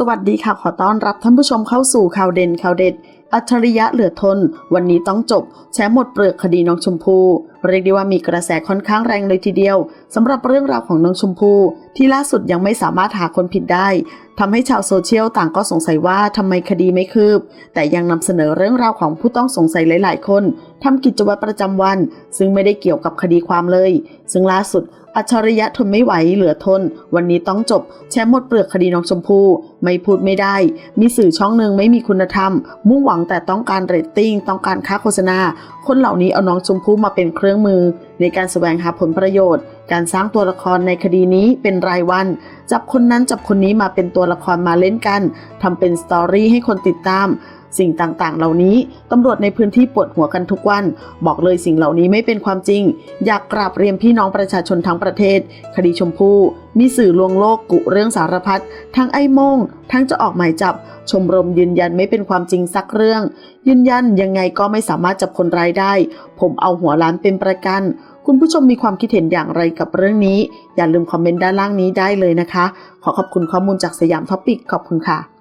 สวัสดีค่ะ ขอต้อนรับท่านผู้ชมเข้าสู่ข่าวเด่นข่าวเด็ด อัจฉริยะเหลือทน วันนี้ต้องจบ แชร์หมดเปลือกคดีน้องชมพู่เรียกได้ว่ามีกระแสค่อนข้างแรงเลยทีเดียวสำหรับเรื่องราวของน้องชมพู่ที่ล่าสุดยังไม่สามารถหาคนผิดได้ทำให้ชาวโซเชียลต่างก็สงสัยว่าทำไมคดีไม่คืบ แต่ยังนำเสนอเรื่องราวของผู้ต้องสงสัยหลาย ๆ คน ทำกิจวัตรประจำวัน ซึ่งไม่ได้เกี่ยวกับคดีความเลย ซึ่งล่าสุด อัจฉริยะทนไม่ไหวเหลือทน วันนี้ต้องจบ แชร์หมดเปลือกคดีน้องชมพู่ไม่พูดไม่ได้ มีสื่อช่องหนึ่งไม่มีคุณธรรม มุ่งหวังแต่ต้องการเรตติ้ง ต้องการค่าโฆษณา คนเหล่านี้เอาน้องชมพู่มาเป็นเครื่องมือ ในการแสวงหาผลประโยชน์ การสร้างตัวละครในคดีนี้เป็นรายวัน จับคนนั้นจับคนนี้มาเป็นตัวละครมาเล่นกันทำเป็นสตอรี่ให้คนติดตาม สิ่งต่างๆ เหล่านี้ตำรวจในพื้นที่ปวดหัวกันทุกวัน บอกเลยสิ่งเหล่านี้ไม่เป็นความจริง อยากกราบเรียนพี่น้องประชาชนทั้งประเทศ คดีชมพู่มีสื่อลวงโลกกุเรื่องสารพัดทั้งไอ้โมง ทั้งจะออกหมายจับ ชมรมยืนยันไม่เป็นความจริงสักเรื่อง ยืนยันยังไงก็ไม่สามารถจับคนร้ายได้ ผมเอาหัวล้านเป็นประกันคุณผู้ชมมีความคิดเห็นอย่างไรกับเรื่องนี้ อย่าลืมคอมเมนต์ด้านล่างนี้ได้เลยนะคะ ขอขอบคุณข้อมูลจากสยามท็อปิกขอบคุณค่ะ